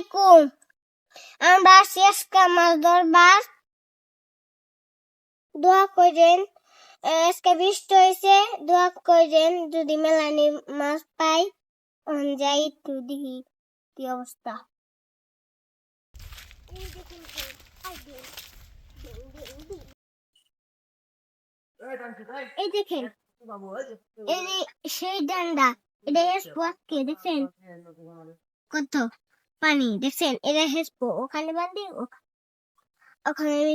আলাইকুম আমরা শেষ কামাল দরবার দোয়া করেন আজকে বৃষ্টি হয়েছে দোয়া করেন যদি মেলানি মাছ পাই যাই একটু দেখি কি অবস্থা এই দেখেন এই সেই ডান্ডা এটা দেখছেন কত পানি দেখছেন এটা হেসবো ওখানে বান্ধি ওখ- ওখানে আমি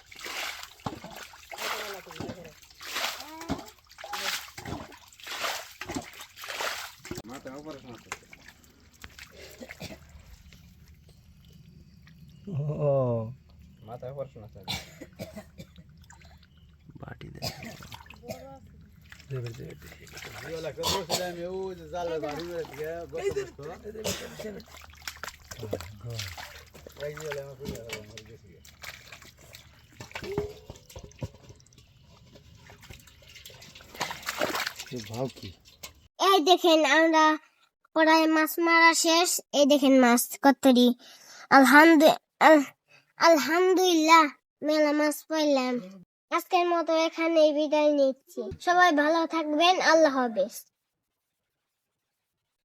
দে বিওলা কত ছিল আমি ও যে জালে বাড়ি মেরে দিয়ে গত বছর এই বিওলা আমি পুরো মরে গেছি ভাব কি এই দেখেন আমরা প্রায় মাছ মারা শেষ। এই দেখেন মাছ কতরি। আলহামদু, আল- আলহামদুলিল্লাহ, মেলা মাছ পাইলাম। আজকের মতো এখানে বিদায় নিচ্ছি। সবাই ভালো থাকবেন। আল্লাহ হাফেজ।